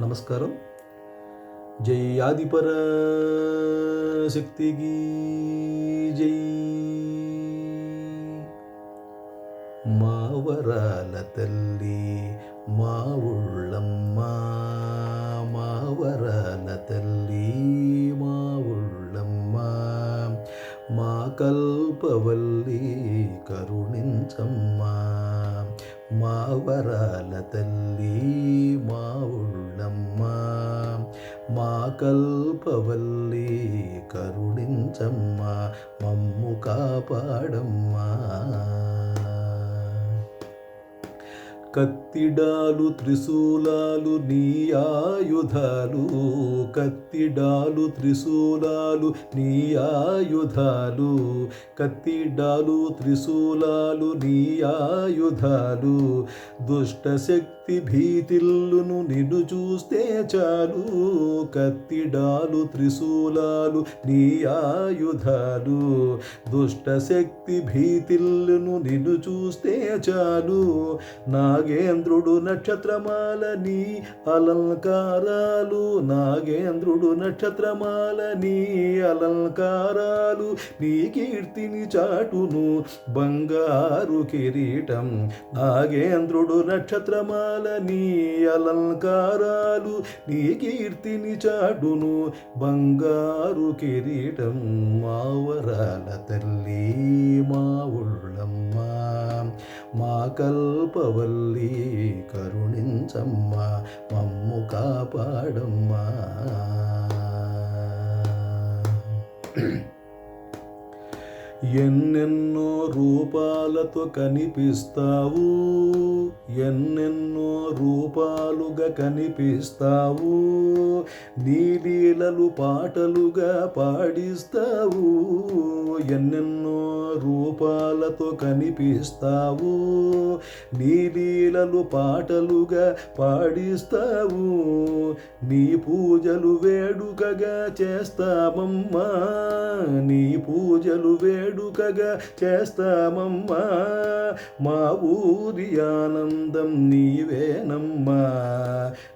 నమస్కారం. జై ఆదిపర శక్తికి జై. మా వరాల తల్లి మా ఉళ్ళమ్మ మా వరాల తల్లి మా ఉళ్ళమ్మ మా కల్పవల్లి కరుణించమ్మా. మా వరాల తల్లి మా ఉళ్ళమ్మ మా కల్పవల్లి కరుణించమ్మ మమ్ము కాపాడమ్మా. కత్తిడాలు త్రిశూలాలు నీ ఆయుధాలు. కత్తిడాలు త్రిశూలాలు నీ ఆయుధాలు. కత్తిడాలు త్రిశూలాలు నీ ఆయుధాలు. దుష్ట శక్తి భీతిల్లును నిన్ను చూస్తే చాలు. కత్తిడాలు త్రిశూలాలు నీ ఆయుధాలు. దుష్ట శక్తి భీతిల్లును నిన్ను చూస్తే చాలు. నా నాగేంద్రుడు నక్షత్రమాలని అలంకారాలు. నాగేంద్రుడు నక్షత్రమాలని అలంకారాలు. నీ కీర్తిని చాటును బంగారు కిరీటం. నాగేంద్రుడు నక్షత్రమాలని అలంకారాలు. నీ కీర్తిని చాటును బంగారు కిరీటం. మావరాల తల్లి మా ఉళ్ళమ్మ. మా కల్పవల్లి కరుణించమ్మ మమ్ము కాపాడమ్మా. ఎన్నెన్నో రూపాలతో కనిపిస్తావు. ఎన్నెన్నో రూపాలుగా కనిపిస్తావు. నీలీలలు పాటలుగా పాడిస్తావు. ఎన్నెన్నో రూపాలతో కనిపిస్తావు. నీలీలలు పాటలుగా పాడిస్తావు. నీ పూజలు వేడుకగా చేస్తామమ్మా నీ పూజలు వేడుకగా చేస్తామమ్మా. మా ఊరి ఆనందం నీవేనమ్మా.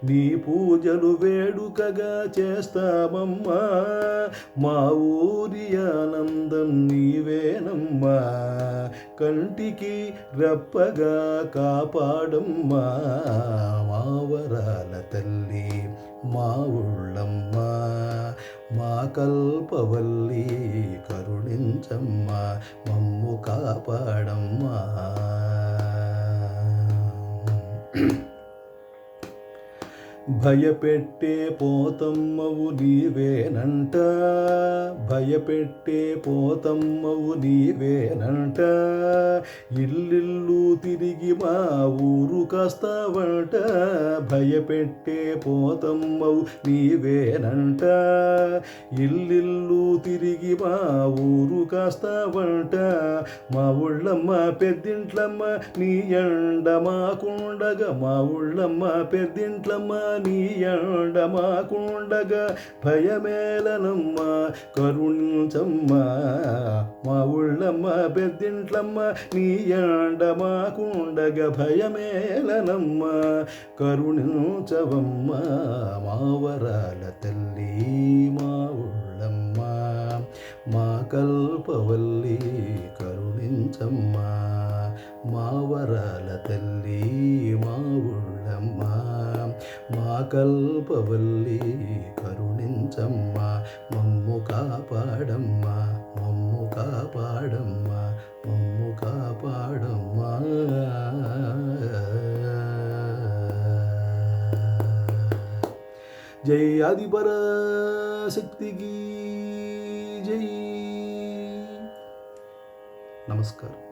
నీ పూజలు వేడుకగా చేస్తామమ్మా. మా ఊరి ఆనందం నీవేనమ్మా. కంటికి రెప్పగా కాపాడమ్మా. మా వరాల తల్లి మా ఉళ్ళమ్మ మా కల్పవల్లి కరుణించమ్మా మమ్ము కాపాడమ్మా. భయపెట్టే పోతమ్మవు నీవేనంట. భయపెట్టే పోతమ్మవు నీవేనంట. ఇల్లిల్లు తిరిగి మా ఊరు కాస్తావంట. భయపెట్టే పోతమ్మవు నీవేనంట. ఇల్లిల్లు తిరిగి మా ఊరు కాస్తావంట. మా ఊళ్ళమ్మ పెద్దింట్లమ్మ నీ ఎండ మాకుండగా మా ఊళ్ళమ్మ పెద్దింట్లమ్మ నీయండమాకుండగా భయమేలనమ్మ కరుణించమ్మ మా ఉళ్ళమ్మ పెద్దింట్లమ్మ నీయండమాకుండగా భయమేలనమ్మ కరుణించవమ్మ మా వరాల తల్లి మా ఉళ్ళమ్మ మా కల్పవల్లి. కల్పవల్లి కరుణించమ్మా మమ్ము కాపాడమ్మా మమ్ము కాపాడమ్మా మమ్ము కాపాడమ్మా. జై ఆదిపర శక్తికి జై. నమస్కారం.